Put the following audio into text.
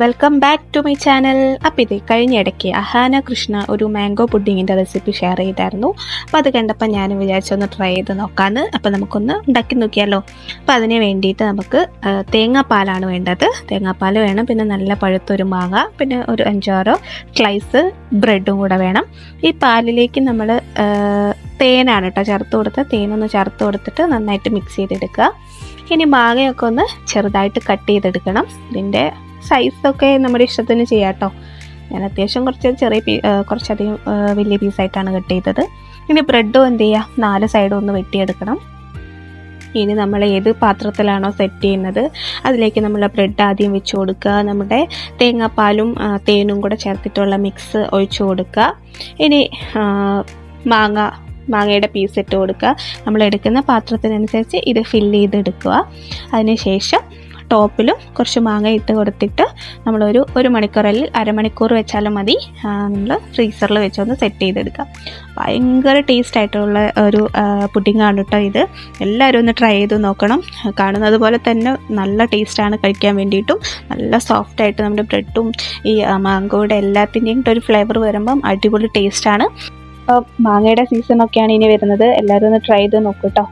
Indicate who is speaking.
Speaker 1: Welcome back to my channel അപ്പോൾ ഇത് കഴിഞ്ഞ ഇടയ്ക്ക് അഹാന കൃഷ്ണ ഒരു മാംഗോ പുഡിങ്ങിന്റെ റെസിപ്പി ഷെയർ ചെയ്തായിരുന്നു. അപ്പോൾ അത് കണ്ടപ്പോൾ ഞാൻ വിചാരിച്ചൊന്ന് ട്രൈ ചെയ്ത് നോക്കാമെന്ന് അപ്പോൾ നമുക്കൊന്ന് ഉണ്ടാക്കി നോക്കിയാലോ. അപ്പോൾ അതിന് വേണ്ടിയിട്ട് നമുക്ക് തേങ്ങാപ്പാലാണ് വേണ്ടത്. തേങ്ങാപ്പാൽ വേണം പിന്നെ നല്ല പഴുത്തൊരു മാങ്ങ പിന്നെ ഒരു അഞ്ചാറോ സ്ലൈസ് ബ്രെഡും കൂടെ വേണം. ഈ പാലിലേക്ക് നമ്മൾ തേനാണ് കേട്ടോ ചേർത്ത് കൊടുത്ത് തേനൊന്ന് ചേർത്ത് കൊടുത്തിട്ട് നന്നായിട്ട് മിക്സ് ചെയ്തെടുക്കുക. ഇനി മാങ്ങയൊക്കെ ഒന്ന് ചെറുതായിട്ട് കട്ട് ചെയ്തെടുക്കണം. ഇതിന്റെ സൈസൊക്കെ നമ്മുടെ ഇഷ്ടത്തിന് ചെയ്യാം കേട്ടോ ഞാൻ അത്യാവശ്യം കുറച്ച് ചെറിയ പീ കുറച്ചധികം വലിയ പീസായിട്ടാണ് കട്ട് ചെയ്തത്. ഇനി ബ്രെഡും എന്ത് ചെയ്യുക നാല് സൈഡും ഒന്ന് വെട്ടിയെടുക്കണം. ഇനി നമ്മൾ ഏത് പാത്രത്തിലാണോ സെറ്റ് ചെയ്യുന്നത് അതിലേക്ക് നമ്മൾ ബ്രെഡ് ആദ്യം വെച്ച് കൊടുക്കുക. നമ്മുടെ തേങ്ങാപ്പാലും തേനും കൂടെ ചേർത്തിട്ടുള്ള മിക്സ് ഒഴിച്ചു കൊടുക്കുക. ഇനി മാങ്ങ മാങ്ങയുടെ പീസ് ഇട്ട് കൊടുക്കുക. നമ്മൾ എടുക്കുന്ന പാത്രത്തിനനുസരിച്ച് ഇത് ഫില്ല് ചെയ്തെടുക്കുക. അതിനുശേഷം ടോപ്പിലും കുറച്ച് മാങ്ങ ഇട്ട് കൊടുത്തിട്ട് നമ്മളൊരു ഒരു മണിക്കൂർ അല്ലെങ്കിൽ അരമണിക്കൂർ വെച്ചാലും മതി. നമ്മൾ ഫ്രീസറിൽ വെച്ചൊന്ന് സെറ്റ് ചെയ്തെടുക്കാം. ഭയങ്കര ടേസ്റ്റ് ആയിട്ടുള്ള ഒരു പുഡിങ്ങാണ് കേട്ടോ ഇത്. എല്ലാവരും ഒന്ന് ട്രൈ ചെയ്ത് നോക്കണം. കാണുന്നത് പോലെ തന്നെ നല്ല ടേസ്റ്റാണ് കഴിക്കാൻ വേണ്ടിയിട്ടും. നല്ല സോഫ്റ്റ് ആയിട്ട് നമ്മുടെ ബ്രെഡും ഈ മാങ്കോയുടെ എല്ലാത്തിന്റെയും ഒരു ഫ്ലേവർ വരുമ്പം അടിപൊളി ടേസ്റ്റാണ് മാങ്ങയുടെ സീസണൊക്കെയാണ് ഇനി വരുന്നത്. എല്ലാവരും ഒന്ന് ട്രൈ ചെയ്ത് നോക്കൂ കേട്ടോ